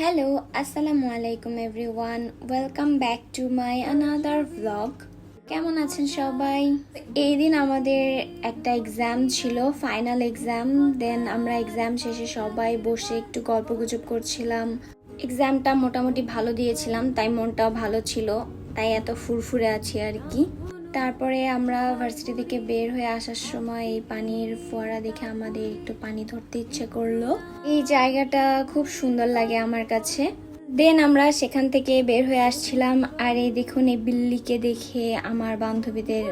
Hello আসসালামু আলাইকুম everyone welcome back to my another vlog কেমন আছেন সবাই? এই দিন আমাদের একটা এক্সাম ছিল ফাইনাল এক্সাম দেন আমরা এক্সাম শেষে সবাই বসে একটু গল্প গুজব করছিলাম। এক্সামটা মোটামুটি ভালো দিয়েছিলাম, তাই মনটাও ভালো ছিল, তাই এত ফুরফুরে আছি আর কি। তারপরে আমরা ভার্সিটি থেকে বের হয়ে আসার সময় এই পানির ফোয়ারা দেখে আমাদের একটু পানি ধরতে ইচ্ছে করল। এই জায়গাটা খুব সুন্দর লাগে আমার কাছে। দেন আমরা সেখান থেকে বের হয়ে আসছিলাম আর এই দেখুন এই বিল্লিকে দেখে আমার বান্ধবীদের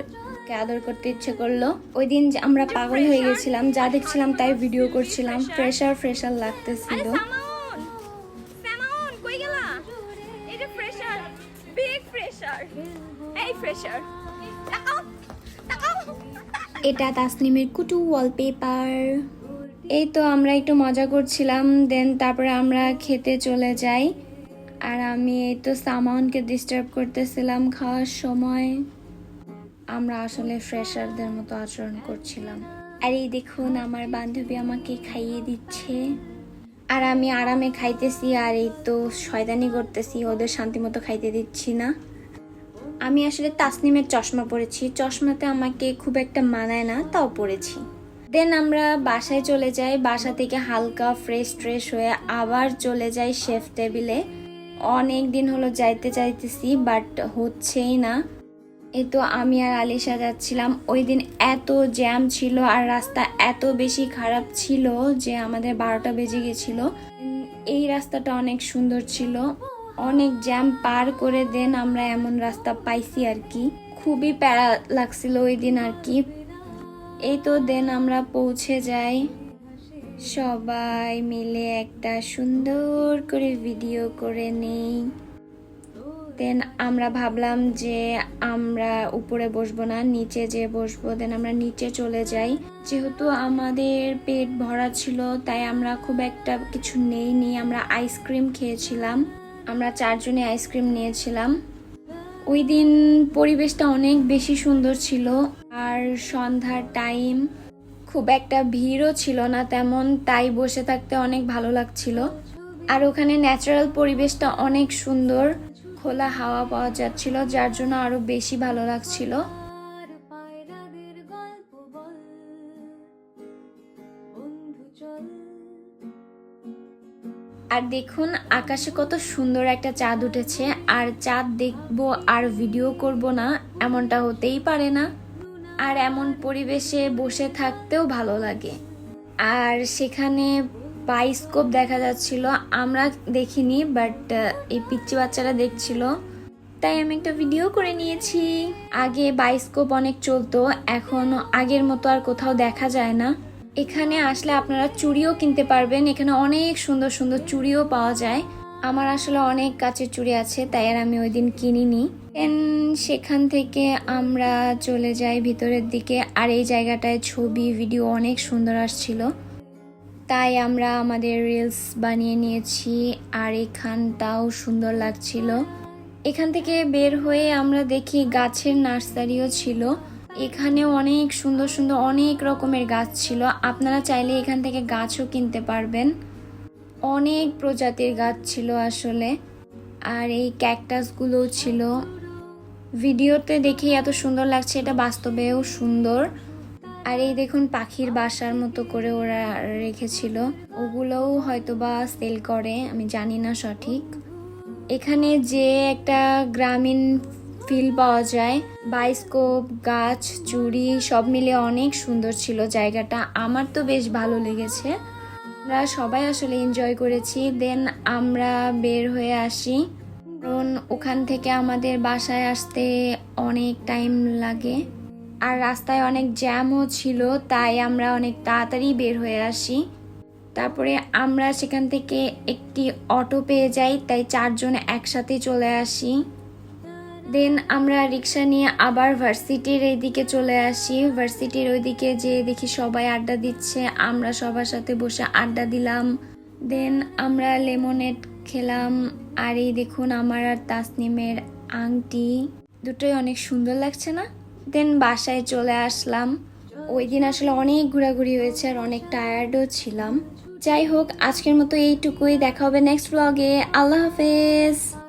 আদর করতে ইচ্ছে করল। ওই দিন আমরা পাগল হয়ে গেছিলাম, যা দেখছিলাম তাই ভিডিও করছিলাম। ফ্রেশার ফ্রেশার লাগতেছিল। এটা তাসনিমের কুটু ওয়ালপেপার এই তো আমরা একটু মজা করছিলাম দেন তারপরে আমরা খেতে চলে যাই। আর আমি এই তো সামাউনকে ডিস্টার্ব করতেছিলাম খাওয়ার সময়। আমরা আসলে ফ্রেশারদের মতো আচরণ করছিলাম। আর এই দেখুন, আমার বান্ধবী আমাকে খাইয়ে দিচ্ছে। আর আমি আরামে খাইতেছি আর এই তো শয়তানি করতেছি, ওদের শান্তি মতো খাইতে দিচ্ছি না। আমি আসলে তাসনিমের চশমা পরেছি, চশমাতে আমাকে খুব একটা মানায় না, তাও পরেছি। দেন আমরা বাসায় চলে যাই, বাসা থেকে হালকা ফ্রেশ ট্রেশ হয়ে আবার চলে যাই শেফ টেবিলে অনেক দিন হলো যাইতে চাইতেছি বাট হচ্ছেই না। এই তো আমি আর আলিশা যাচ্ছিলাম। ওই দিন এত জ্যাম ছিল আর রাস্তা এত বেশি খারাপ ছিল যে আমাদের বারোটা বেজে গেছিল। এই রাস্তাটা অনেক সুন্দর ছিল। অনেক জ্যাম পার করে দেন আমরা এমন রাস্তা পাইছি আর কি। খুবই প্যারা লাগছিল ওই দিন আর কি। এই তো দেন আমরা পৌঁছে যাই। সবাই মিলে একটা সুন্দর করে ভিডিও করে নেই। দেন আমরা ভাবলাম যে আমরা উপরে বসবো না, নিচে যে বসবো দেন আমরা নিচে চলে যাই। যেহেতু আমাদের পেট ভরা ছিল, তাই আমরা খুব একটা কিছু নেইনি, আমরা আইসক্রিম খেয়েছিলাম। আমরা চারজনে আইসক্রিম নিয়েছিলাম। ওই দিন পরিবেশটা অনেক বেশি সুন্দর ছিল, আর সন্ধ্যার টাইম খুব একটা ভিড়ও ছিল না তেমন, তাই বসে থাকতে অনেক ভালো লাগছিল। আর ওখানে ন্যাচারাল পরিবেশটা অনেক সুন্দর। খোলা হাওয়া পাওয়া যাচ্ছিল যার জন্য আরও বেশি ভালো লাগছিল। আর দেখুন আকাশে কত সুন্দর একটা চাঁদ উঠেছে আর চাঁদ দেখব আর ভিডিও করব না এমনটা হতেই পারে না। আর এমন পরিবেশে বসে থাকতেও ভালো লাগে। আর সেখানে বাইস্কোপ দেখা যাচ্ছিল, আমরা দেখিনি বাট এই পিচ্চি বাচ্চারা দেখছিল। তাই আমি একটা ভিডিও করে নিয়েছি। আগে বাইস্কোপ অনেক চলতো, এখন আগের মতো আর কোথাও দেখা যায় না। এখানে আসলে আপনারা চুড়িও কিনতে পারবেন, এখানে অনেক সুন্দর সুন্দর চুড়িও পাওয়া যায়। আমার আসলে অনেক কাচের চুড়ি আছে, তাই আর আমি ওই দিন কিনিনি সেখান থেকে আমরা চলে যাই ভিতরের দিকে, আর এই জায়গাটায় ছবি ভিডিও অনেক সুন্দর আসছিল। তাই আমরা আমাদের রিলস বানিয়ে নিয়েছি আর এখানটাও সুন্দর লাগছিল। এখান থেকে বের হয়ে আমরা দেখি গাছের নার্সারিও ছিল। এখানে অনেক সুন্দর সুন্দর অনেক রকমের গাছ ছিল। আপনারা চাইলে এখান থেকে গাছও কিনতে পারবেন। অনেক প্রজাতির গাছ ছিল আসলে। আর এই ক্যাকটাসগুলো ছিল। ভিডিওতে দেখে এত সুন্দর লাগছে, এটা বাস্তবেও সুন্দর। আর এই দেখুন পাখির বাসার মতো করে ওরা রেখেছিল। ওগুলোও হয়তো বা সেল করে, আমি জানি না সঠিক। এখানে যে একটা গ্রামীণ ফিল পাওয়া যায় বাইস্কোপ গাছ, চুড়ি, সব মিলে অনেক সুন্দর ছিল জায়গাটা। আমার তো বেশ ভালো লেগেছে। আমরা সবাই আসলে এনজয় করেছি। দেন আমরা বের হয়ে আসি। কারণ ওখান থেকে আমাদের বাসায় আসতে অনেক টাইম লাগে। আর রাস্তায় অনেক জ্যামও ছিল, তাই আমরা অনেক তাড়াতাড়ি বের হয়ে আসি। তারপরে আমরা সেখান থেকে একটি অটো পেয়ে যাই, তাই চারজন একসাথে চলে আসি। দেন আমরা রিক্সা নিয়ে আবার ভার্সিটির এইদিকে চলে আসি। ভার্সিটির ওইদিকে যে দেখি সবাই আড্ডা দিচ্ছে, আমরা সবার সাথে বসে আড্ডা দিলাম। দেন আমরা লেমনেড খেলাম, আর এই দেখুন আমার আর তাসনিমের আংটি। দুটোই অনেক সুন্দর লাগছে না? দেন বাসায় চলে আসলাম। ওই দিন আসলে অনেক ঘোরাঘুরি হয়েছে আর অনেক টায়ার্ডও ছিলাম। যাই হোক, আজকের মতো এইটুকুই। দেখা হবে নেক্সট ব্লগে আল্লাহ হাফেজ।